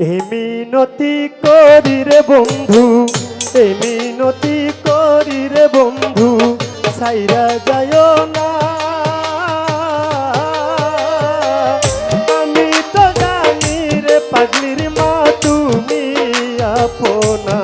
এমিনতি করি রে বন্ধু এমিনতি করি রে বন্ধু সাইরা যায় না। আমি তো জানি রে পাগলির মা, তুমি আপনা।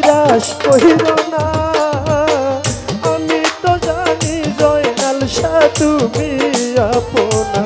নিরাশ কহিল না আমি তো জানি জয়াল সা তুমি আপনা